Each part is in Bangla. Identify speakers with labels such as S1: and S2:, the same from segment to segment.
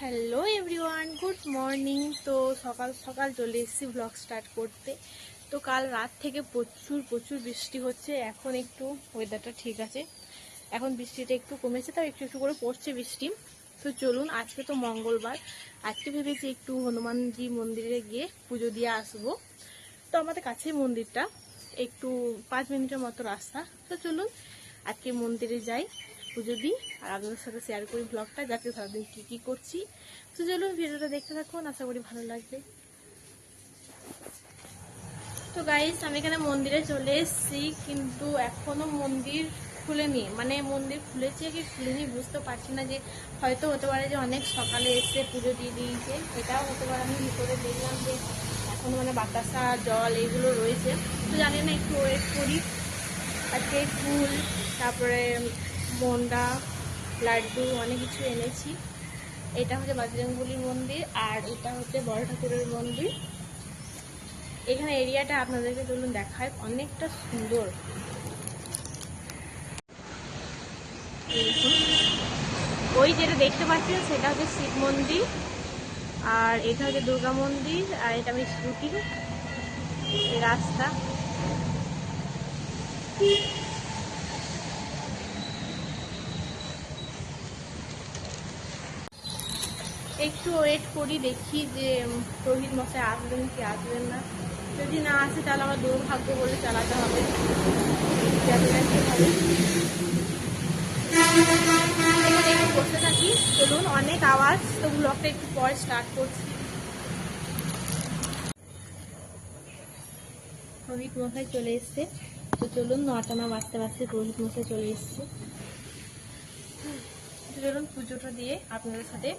S1: Hello everyone, good morning. তো সকাল সকাল চলে এসেছি ব্লগ স্টার্ট করতে। তো কাল রাত থেকে প্রচুর প্রচুর বৃষ্টি হচ্ছে। এখন একটু ওয়েদারটা ঠিক আছে। এখন বৃষ্টিটা একটু কমেছে, তাও একটু একটু করে পড়ছে বৃষ্টি। তো চলুন, আজকে তো মঙ্গলবার। আজকে ভেবেছি একটু হনুমানজি মন্দিরে গিয়ে পুজো দিয়ে আসব। তো আমাদের কাছেই মন্দিরটা। একটু পাঁচ মিনিটের মতো রাস্তা। তো চলুন, আজকে মন্দিরে যাই। পুজো দিই। আর আপনাদের সাথে শেয়ার করি ব্লগটা যাতে সারাদিন কী কী করছি। তো চলুন ভিডিওটা দেখতে থাকুন, আশা করি ভালো লাগবে। তো গাইস আমি এখানে মন্দিরে চলে এসেছি, কিন্তু এখনও মন্দির খুলেনি। মানে মন্দির খুলেছে কি খুলেনি বুঝতে পারছি না যে হয়তো হতে পারে যে অনেক সকালে এসে পুজো দিয়ে দিয়েছে। এটাও হতে পারে, আমি ভিতরে দেখলাম যে এখন মানে বাতাসা, জল এইগুলো রয়েছে। তো জানি না একটু ওয়েট করি। আজকে ফুল, তারপরে মন্ডা লাড্ডু, অনেক কিছু এনেছি। এটা হচ্ছে বজরংবলির মন্দির আর এটা হচ্ছে বড় ঠাকুরের মন্দির। এখানে এরিয়াটা আপনাদেরকে চলুন দেখায় অনেকটা সুন্দর। ওই যেটা দেখতে পাচ্ছেন, সেটা হচ্ছে শিব মন্দির আর এটা হচ্ছে দুর্গা মন্দির আর এটা আমি স্কুটি রাস্তা। একটু ওয়েট করি, দেখি যে রোহিত মশাই আসবেন কি আসবেন না। যদি না আসে, তাহলে আমার দুর্ভাগ্য বলে চালাতে হবে। থাকি। চলুন, অনেক আওয়াজ। তো ব্লগটা একটু পরে স্টার্ট করছি। রোহিত মশাই চলে এসছে। তো চলুন, নটা না বাজতে বাজতে রোহিত মশাই চলে এসছে। চলুন, পুজোটা দিয়ে আপনাদের সাথে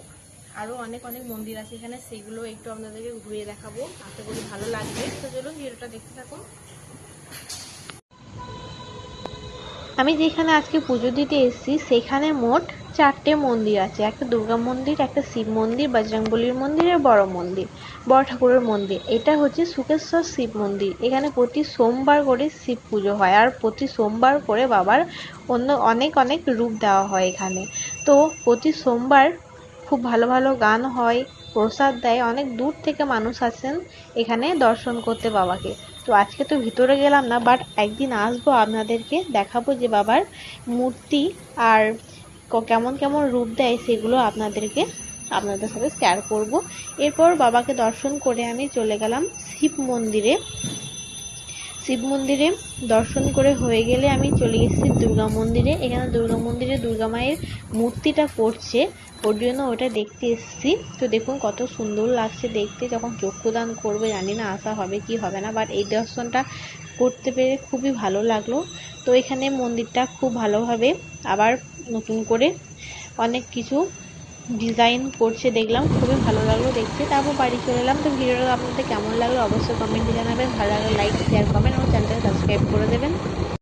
S1: আরও অনেক অনেক মন্দির আছে এখানে, সেগুলো একটু আপনাদেরকে ঘুরিয়ে দেখাবো। আশা করি ভালো লাগবে। তো চলুন ভিডিওটা দেখতে থাকুন।
S2: আমি যেখানে আজকে পুজো দিতে এসেছি, সেখানে মোট চারটে মন্দির আছে। একটা দুর্গা মন্দির, একটা শিব মন্দির বজরংবলির মন্দির আর বড় মন্দির, বড় ঠাকুরের মন্দির। এটা হচ্ছে সুকেশ্বর শিব মন্দির। এখানে প্রতি সোমবার করে শিব পুজো হয় আর প্রতি সোমবার করে বাবার অন্য অনেক অনেক রূপ দেওয়া হয় এখানে। তো প্রতি সোমবার খুব ভালো ভালো গান হয়, প্রসাদ দেয়, অনেক দূর থেকে মানুষ আসেন এখানে দর্শন করতে বাবাকে। তো আজকে তো ভিতরে গেলাম না বাট একদিন আসব আপনাদেরকে, দেখাবো যে বাবার মূর্তি আর কেমন কেমন রূপ দেয় সেগুলো আপনাদেরকে আপনাদের সাথে শেয়ার করব। এরপর বাবাকে দর্শন করে আমি চলে গেলাম শিব মন্দিরে। শিব মন্দিরে দর্শন করে হয়ে গেলে আমি চলে গেছি দুর্গা মন্দিরে। এখানে দুর্গা মন্দিরে দুর্গা মায়ের মূর্তিটা পড়ছে। ওর জন্য ওটা দেখতে এসেছি। তো দেখুন কত সুন্দর লাগছে দেখতে, যখন চক্ষুদান করবে, জানি না আসা হবে কি হবে না বাট এই দর্শনটা করতে পেরে খুবই ভালো লাগল। তো এখানে মন্দিরটা খুব ভালোভাবে আবার নতুন করে অনেক কিছু ডিজাইন করছে, দেখলাম খুবই ভালো লাগল দেখতে। তারপর বাড়ি চলে এলাম। তো ভিডিওটা আপনাদের কেমন লাগল অবশ্যই কমেন্টে জানাবেন। ভালো লাগলে লাইক শেয়ার কমেন্ট আমার চ্যানেলটাকে সাবস্ক্রাইব করে দেবেন।